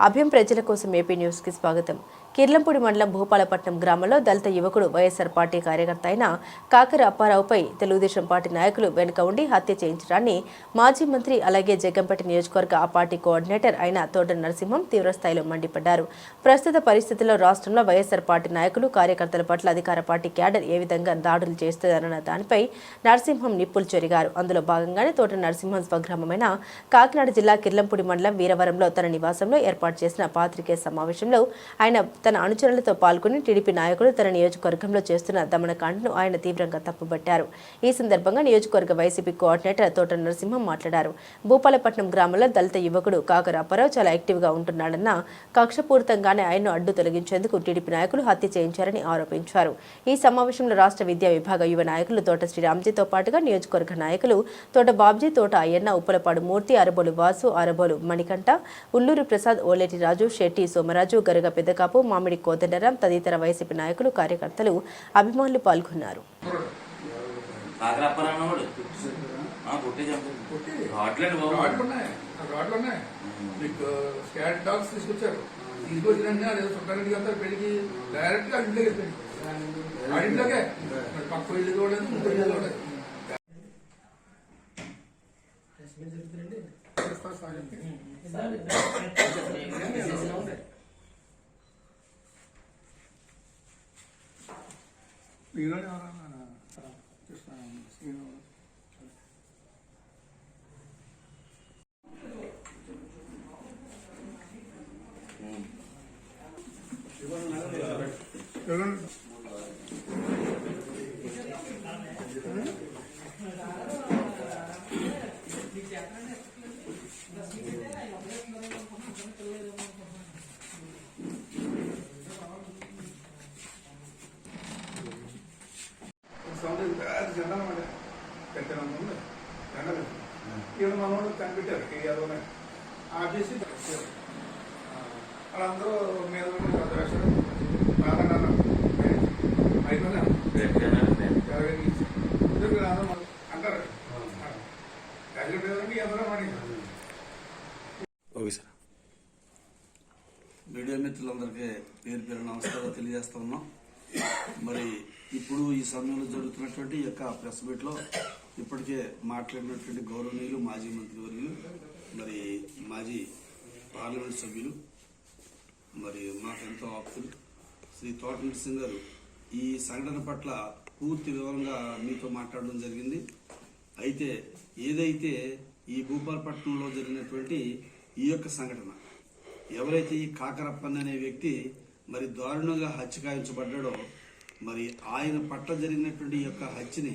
అభ్యం ప్రజల కోసం ఏపీ న్యూస్కి స్వాగతం. కిర్లంపూడి మండలం భూపాలపట్నం గ్రామంలో దళిత యువకుడు వైఎస్ఆర్ పార్టీ కార్యకర్త అయిన కాకర అప్పారావుపై తెలుగుదేశం పార్టీ నాయకులు వెనుక ఉండి హత్య చేయించడాన్ని మాజీ మంత్రి అలాగే జగ్గంపేట నియోజకవర్గ ఆ పార్టీ కోఆర్డినేటర్ అయిన తోట నరసింహం తీవ్రస్థాయిలో మండిపడ్డారు. ప్రస్తుత పరిస్థితుల్లో రాష్ట్రంలో వైఎస్ఆర్ పార్టీ నాయకులు కార్యకర్తల పట్ల అధికార పార్టీ క్యాడర్ ఏ విధంగా దాడులు చేస్తుందన్న దానిపై నరసింహం నిప్పులు చెరిగారు. అందులో భాగంగానే తోట నరసింహం స్వగ్రామమైన కాకినాడ జిల్లా కిర్లంపూడి మండలం వీరవరంలో తన నివాసంలో ఏర్పాటు చేసిన పాత్రికేయ సమావేశంలో ఆయన తన అనుచరులతో పాల్గొని టీడీపీ నాయకులు తన నియోజకవర్గంలో చేస్తున్న దమనకాండను ఆయన తీవ్రంగా తప్పుబట్టారు. ఈ సందర్భంగా నియోజకవర్గ వైసీపీ కోఆర్డినేటర్ తోట నరసింహం మాట్లాడారు. భూపాలపట్నం గ్రామంలో దళిత యువకుడు కాకర చాలా యాక్టివ్గా ఉంటున్నాడన్న కక్షపూరితంగానే ఆయన్ను అడ్డు తొలగించేందుకు టీడీపీ నాయకులు హత్య చేయించారని ఆరోపించారు. ఈ సమావేశంలో రాష్ట్ర విద్యా విభాగ యువ నాయకులు తోట శ్రీరామ్జీతో పాటుగా నియోజకవర్గ నాయకులు తోట బాబ్జీ తోట అయ్యన్న ఉప్పలపాడు మూర్తి అరబోలు వాసు అరబోలు మణికంఠ ఉల్లూరు ప్రసాద్ ఓలేటి రాజు శెట్టి సోమరాజు గరగ పెద్దకాపు మామిడి కోదండరాం తదితర వైసీపీ నాయకులు కార్యకర్తలు అభిమానులు పాల్గొన్నారు. ఆ అది సుబ్బారెడ్డి గారు పెళ్ళికి డైరెక్ట్గా ఇంట్లోకి వెళ్ళిపోయింది ఆ ఇంట్లోకే మరి పక్క ఇల్లు చూడలేదు ఇంకో ఇల్లు చూడలేదు ఈరోజు ఎవరన్నా చూస్తున్నాను శ్రీను జెండా అన్నమాట పెట్టిన జెండా ఈయన మనోడు కనిపెట్టారు ఈ అదోనే ఆపేసి పెట్టారు. ఆ, వాళ్ళందరూ మీద వేశారు అంటారు ఓకే సార్. మీడియా మిత్రులందరికీ పేరు పేరు నమస్కారాలు తెలియజేస్తా ఉన్నాం. మరి ఇప్పుడు ఈ సమయంలో జరుగుతున్నటువంటి యొక్క ప్రెస్ మీట్లో ఇప్పటికే మాట్లాడినటువంటి గౌరవనీయులు మాజీ మంత్రివర్యులు మరి మాజీ పార్లమెంట్ సభ్యులు మరి మాకెంతో ఆప్తులు. శ్రీ తోట నరసింగ్ గారు ఈ సంఘటన పట్ల పూర్తి వివరంగా మీతో మాట్లాడడం జరిగింది. అయితే ఏదైతే ఈ భూపాలపట్నంలో జరిగినటువంటి ఈ యొక్క సంఘటన ఎవరైతే ఈ కాకరప్పన్ అనే వ్యక్తి మరి దారుణంగా హత్య కాయించబడ్డాడో మరి ఆయన పట్ల జరిగినటువంటి యొక్క హత్యని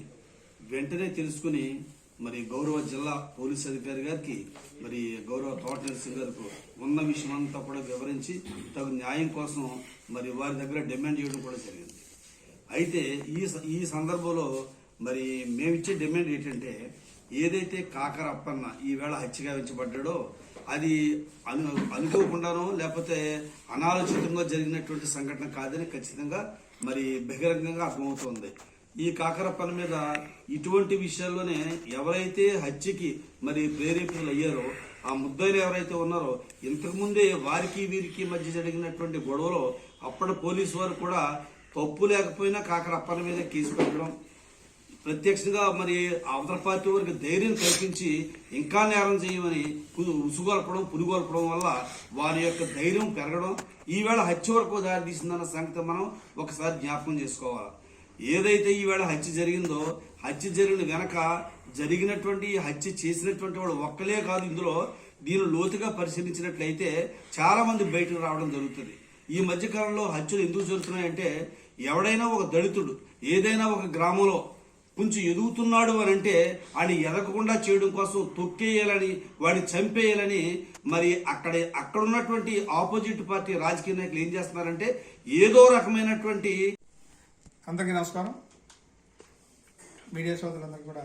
వెంటనే తెలుసుకుని మరి గౌరవ జిల్లా పోలీస్ అధికారి గారికి మరి గౌరవ తోట నరసింగ్ గారికి ఉన్న విషయం అంతా కూడా వివరించి తగు న్యాయం కోసం మరి వారి దగ్గర డిమాండ్ చేయడం కూడా జరిగింది. అయితే ఈ ఈ సందర్భంలో మరి మేమిచ్చే డిమాండ్ ఏంటంటే ఏదైతే కాకర అప్పన్న ఈవేళ హత్య గావించబడ్డాడో అది అను అనుకోకుండానో లేకపోతే అనాలోచితంగా జరిగినటువంటి సంఘటన కాదని ఖచ్చితంగా మరి బహిరంగంగా అర్థమవుతోంది. ఈ కాకరప్పన మీద ఇటువంటి విషయాల్లోనే ఎవరైతే హత్యకి మరి ప్రేరేపితులు అయ్యారో ఆ ముద్దాయిలు ఎవరైతే ఉన్నారో ఇంతకుముందే వారికి వీరికి మధ్య జరిగినటువంటి గొడవలో అప్పటి పోలీసు వారు కూడా తప్పు లేకపోయినా కాకరప్పన మీద కేసు పెట్టడం ప్రత్యక్షంగా మరి అవతల పార్టీ వారికి ధైర్యం కల్పించి ఇంకా నేరం చేయమని ఉసుగొల్పడం పురుగొల్పడం వల్ల వారి యొక్క ధైర్యం పెరగడం ఈవేళ హత్య వరకు దారి తీసిందన్న సంగతి మనం ఒకసారి జ్ఞాపకం చేసుకోవాలి. ఏదైతే ఈవేళ హత్య జరిగిందో హత్య జరిగిన వెనక జరిగినటువంటి హత్య చేసినటువంటి వాడు ఒక్కలే కాదు ఇందులో దీన్ని లోతుగా పరిశీలించినట్లయితే చాలామంది బయటకు రావడం జరుగుతుంది. ఈ మధ్యకాలంలో హత్యలు ఎందుకు జరుగుతున్నాయంటే ఎవడైనా ఒక దళితుడు ఏదైనా ఒక గ్రామంలో కొంచెం ఎదుగుతున్నాడు అని అంటే ఆయన ఎదగకుండా చేయడం కోసం తొక్కేయాలని వాడిని చంపేయాలని మరి అక్కడ అక్కడ ఉన్నటువంటి ఆపోజిట్ పార్టీ రాజకీయ నాయకులు ఏం చేస్తున్నారంటే ఏదో రకమైనటువంటి అందరికీ నమస్కారం. మీడియా సోదరులందరికీ కూడా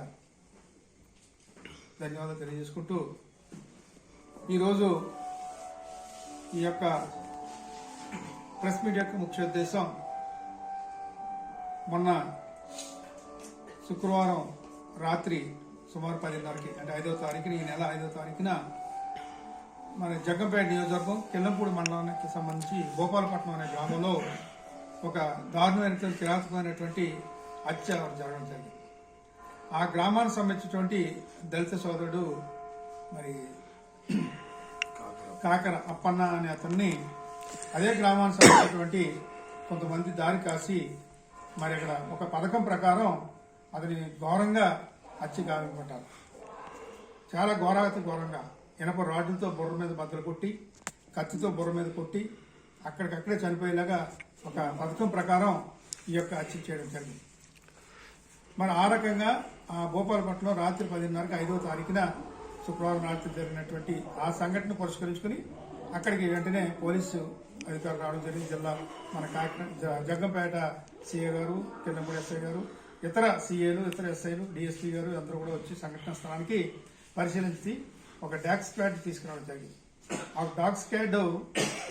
ధన్యవాదాలు తెలియజేసుకుంటూ ఈరోజు ఈ యొక్క ప్రెస్ మీట్ యొక్క ముఖ్య ఉద్దేశం మొన్న శుక్రవారం రాత్రి సుమారు పదిన్నరకి అంటే ఐదో తారీఖున ఈ నెల ఐదో తారీఖున మన జగ్గంపేట నియోజకవర్గం కిల్లంపూడి మండలానికి సంబంధించి గోపాలపట్నం అనే గ్రామంలో ఒక దారుణమైనటువంటి కిరాతకమైనటువంటి హత్య జరగడం జరిగింది. ఆ గ్రామానికి సంబంధించినటువంటి దళిత సోదరుడు మరి కాకర అప్పన్న అనే అతన్ని అదే గ్రామానికి సంబంధించినటువంటి కొంతమంది దారి కాసి మరి అక్కడ ఒక పథకం ప్రకారం అతని ఘోరంగా హత్య గావింపట్టారు చాలా ఘోరాతి ఘోరంగా. ఇనప రాడ్లతో బుర్ర మీద బద్దలు కొట్టి కత్తితో బుర్ర మీద కొట్టి అక్కడికక్కడే చనిపోయేలాగా ఒక పథకం ప్రకారం ఈ యొక్క హత్య చేయడం జరిగింది. మరి ఆ రకంగా ఆ భూపాలపట్నంలో రాత్రి పదిన్నరకు ఐదవ తారీఖున శుక్రవారం రాత్రి జరిగినటువంటి ఆ సంఘటన పురస్కరించుకుని అక్కడికి వెంటనే పోలీసు అధికారులు రావడం జరిగింది. జిల్లా మన కాకినాడ జగ్గంపేట సీఏ గారు కిందంపూడి ఎస్ఐ గారు ఇతర సీఏలు ఇతర ఎస్ఐలు డిఎస్పీ గారు అందరూ కూడా వచ్చి సంఘటన స్థలానికి పరిశీలించి ఒక డాక్ స్క్వాడ్ తీసుకురావడం జరిగింది. ఆ డాగ్ స్క్వాడ్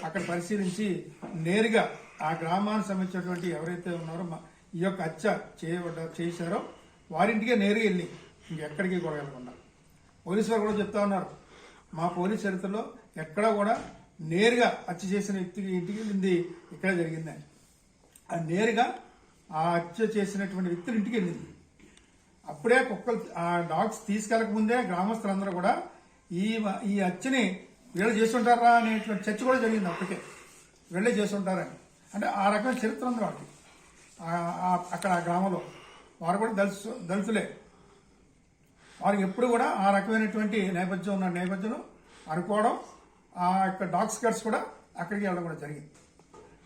అక్కడ పరిశీలించి నేరుగా ఆ గ్రామానికి సంబంధించినటువంటి ఎవరైతే ఉన్నారో మా- ఈ యొక్క హత్య చేయబడ్డ చేశారో వారింటికే నేరుగా వెళ్ళి ఇంకెక్కడికి కూడా వెళ్ళకుండా. పోలీసు వారు కూడా చెప్తా ఉన్నారు మా పోలీస్ చరిత్రలో ఎక్కడా కూడా నేరుగా హత్య చేసిన వ్యక్తికి ఇంటికి వెళ్ళింది ఇక్కడ జరిగిందని. ఆ నేరుగా ఆ హత్య చేసినటువంటి వ్యక్తులు ఇంటికి వెళ్ళింది. అప్పుడే కుక్కలు ఆ డాగ్స్ తీసుకెళ్ళక ముందే గ్రామస్తులందరూ కూడా ఈ ఈ హత్యని వీళ్ళు చేస్తుంటారా అనేటువంటి చర్చ కూడా జరిగింది అప్పటికే. వీళ్ళే చేస్తుంటారని. అంటే ఆ రకమైన చరిత్ర ఉంది వాళ్ళకి. అక్కడ ఆ గ్రామంలో. వారు కూడా దళితు దళితులే. వారికి ఎప్పుడు కూడా ఆ రకమైనటువంటి నేపథ్యం ఉన్న నేపథ్యంలో అనుకోవడం ఆ యొక్క డాగ్ స్కర్ట్స్ కూడా అక్కడికి వెళ్ళడం కూడా జరిగింది.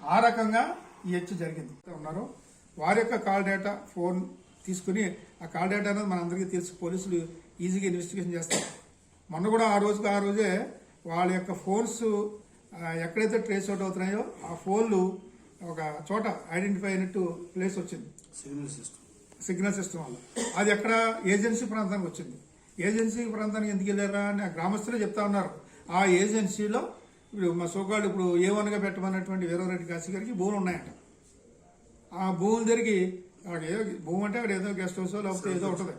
ఆ రకంగా ఈ హత్య జరిగింది. ఉన్నారు? వారి యొక్క కాల్ డేటా ఫోన్ తీసుకుని ఆ కాల్ డేటా అనేది మనందరికీ తెలుసు. పోలీసులు ఈజీగా ఇన్వెస్టిగేషన్ చేస్తారు. మొన్న కూడా ఆ రోజుకి ఆ రోజే వాళ్ళ యొక్క ఫోన్స్ ఎక్కడైతే ట్రేస్ అవుట్ అవుతున్నాయో ఆ ఫోన్లు ఒక చోట ఐడెంటిఫై అయినట్టు ప్లేస్ వచ్చింది. Signal system. సిగ్నల్ సిస్టమ్ వల్ల. అది ఎక్కడ? ఏజెన్సీ ప్రాంతానికి వచ్చింది. ఏజెన్సీ ప్రాంతానికి ఎందుకు వెళ్ళారా అని ఆ గ్రామస్తులే చెప్తా ఉన్నారు. ఆ ఏజెన్సీలో ఇప్పుడు మా సోగాళ్ళు ఇప్పుడు ఏ వన్గా పెట్టమన్నటువంటి వీరవరెడ్డి కాశీ గారికి భూములు ఉన్నాయంట ఆ భూముల దగ్గరికి అక్కడ ఏదో భూమి అంటే అక్కడ ఏదో గెస్ట్ హౌస్ లేకపోతే ఏదో ఉంటుంది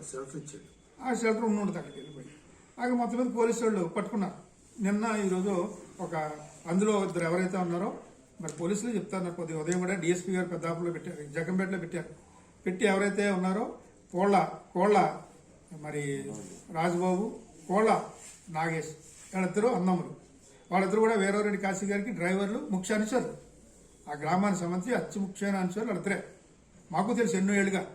ఆ షెల్టర్ ఉండి ఉంటుంది అక్కడికి వెళ్ళిపోయి. అక్కడ మొత్తం మీద పోలీసు వాళ్ళు పట్టుకున్నారు. నిన్న ఈరోజు ఒక అందులో ఇద్దరు ఎవరైతే ఉన్నారో మరి పోలీసులు చెప్తారు కొద్దిగా ఉదయం కూడా డిఎస్పీ గారు పెద్దాపులో పెట్టారు జగంపేటలో పెట్టారు. పెట్టి ఎవరైతే ఉన్నారో కోళ్ళ కోళ్ళ మరి రాజుబాబు కోళ్ళ నాగేష్ వాళ్ళిద్దరూ అన్నములు. వాళ్ళిద్దరు కూడా వీరవరెడ్డి కాశీ గారికి డ్రైవర్లు ముఖ్య అనుచరులు. ఆ గ్రామానికి సంబంధించి అతి ముఖ్యమైన అంశాలు వాళ్ళిద్దరే మాకు తెలుసు ఎన్నో ఏళ్ళుగా.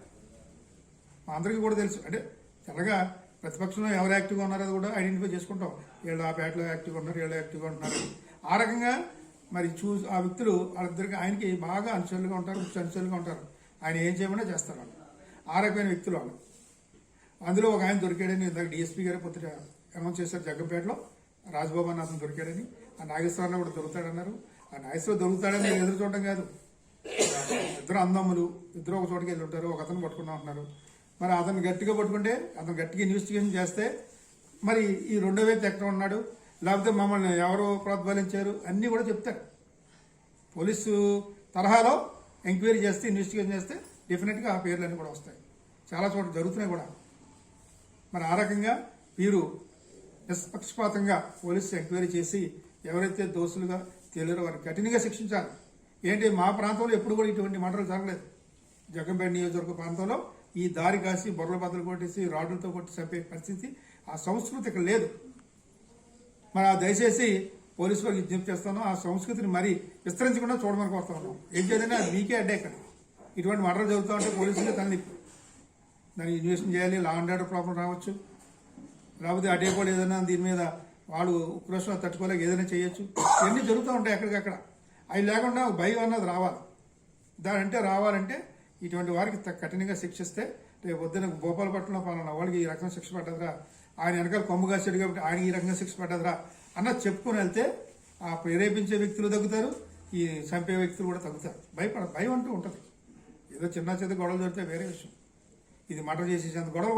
మా అందరికీ కూడా తెలుసు. అంటే తెల్లగా ప్రతిపక్షంలో ఎవరు యాక్టివ్గా ఉన్నారో అది కూడా ఐడెంటిఫై చేసుకుంటాం. వీళ్ళు ఆ పేటలో యాక్టివ్గా ఉన్నారు వీళ్ళు యాక్టివ్గా ఉంటున్నారు. ఆ రకంగా మరి చూ ఆ వ్యక్తులు వాళ్ళిద్దరికి ఆయనకి బాగా అనుచరులుగా ఉంటారు ముఖ్య అనుచరులుగా ఉంటారు. ఆయన ఏం చేయమన్నా చేస్తారు వాళ్ళు. ఆ రకమైన వ్యక్తులు వాళ్ళు. అందులో ఒక ఆయన దొరికాడని ఇందాక డిఎస్పీ గారు పొద్దుట అనౌన్స్ చేశారు జగ్గంపేటలో. రాజ్బాబు అన్న అతను దొరికాడని. ఆ నాగేశ్వరరావు కూడా దొరుకుతాడన్నారు. ఆ నాగేశ్వరరావు దొరుకుతాడని నేను ఎదురు చూడటం కాదు. ఇద్దరు అందమ్ములు ఇద్దరు ఒక చోటుకి వెళ్ళి ఉంటారు ఒక అతను పట్టుకున్నా ఉంటున్నారు మరి అతను గట్టిగా పట్టుకుంటే అతను గట్టిగా ఇన్వెస్టిగేషన్ చేస్తే మరి ఈ రెండో వ్యక్తి ఎక్కడ ఉన్నాడు? లేకపోతే మమ్మల్ని ఎవరు ప్రతిఫలించారు అన్నీ కూడా చెప్తారు పోలీసు తరహాలో ఎంక్వైరీ చేస్తే ఇన్వెస్టిగేషన్ చేస్తే డెఫినెట్గా ఆ పేర్లన్నీ కూడా వస్తాయి. చాలా చోట్ల జరుగుతున్నాయి కూడా. మరి ఆ రకంగా వీరు నిష్పక్షపాతంగా పోలీసు ఎంక్వైరీ చేసి ఎవరైతే దోషులుగా తేలారో వారిని కఠినంగా శిక్షించాలి. ఏంటి? మా ప్రాంతంలో ఎప్పుడు కూడా ఇటువంటి మంటలు జరగలేదు. జగంపేట నియోజకవర్గ ప్రాంతంలో ఈ దారి కాసి బొర్రల బద్దలు కొట్టేసి రాడ్లతో కొట్టి చంపే పరిస్థితి ఆ సంస్కృతి ఇక్కడ లేదు. మరి ఆ దయచేసి పోలీసు వారికి విజ్ఞప్తి చేస్తాను. ఆ సంస్కృతిని మరి విస్తరించకుండా చూడమని కోరుతా ఉన్నాం. ఏం చేయాలంటే అది మీకే అడ్డే ఇక్కడ. ఇటువంటి మంటలు జరుగుతూ ఉంటే పోలీసులే తనని దాన్ని ఇన్వెస్టిగేషన్ చేయాలి. లా అండ్ ఆర్డర్ ప్రాబ్లం రావచ్చు. లేకపోతే అడ్డే కూడా ఏదైనా దీని మీద వాళ్ళు ఉక్రోషం తట్టుకోలేక ఏదైనా చేయొచ్చు. ఇవన్నీ జరుగుతూ ఉంటాయి ఎక్కడికక్కడ. అవి లేకుండా భయం అన్నది రావాలి. దానంటే రావాలంటే ఇటువంటి వారికి త- కఠినంగా శిక్షిస్తే రేపు పొద్దున గోపాలపట్నంలో పాలన వాళ్ళకి ఈ రకంగా శిక్ష పడ్డదురా. ఆయన వెనకాల కొమ్ము కాసాడు కాబట్టి ఆయన ఈ రకంగా శిక్ష పడ్డదురా అన్న చెప్పుకొని వెళ్తే ఆ ప్రేరేపించే వ్యక్తులు తగ్గుతారు ఈ చంపే వ్యక్తులు కూడా తగ్గుతారు. భయపడ భయం అంటూ ఉంటుంది. ఏదో చిన్న చేత గొడవలు జరిగితే వేరే విషయం. ఇది మటర్ చేసేసేంత గొడవ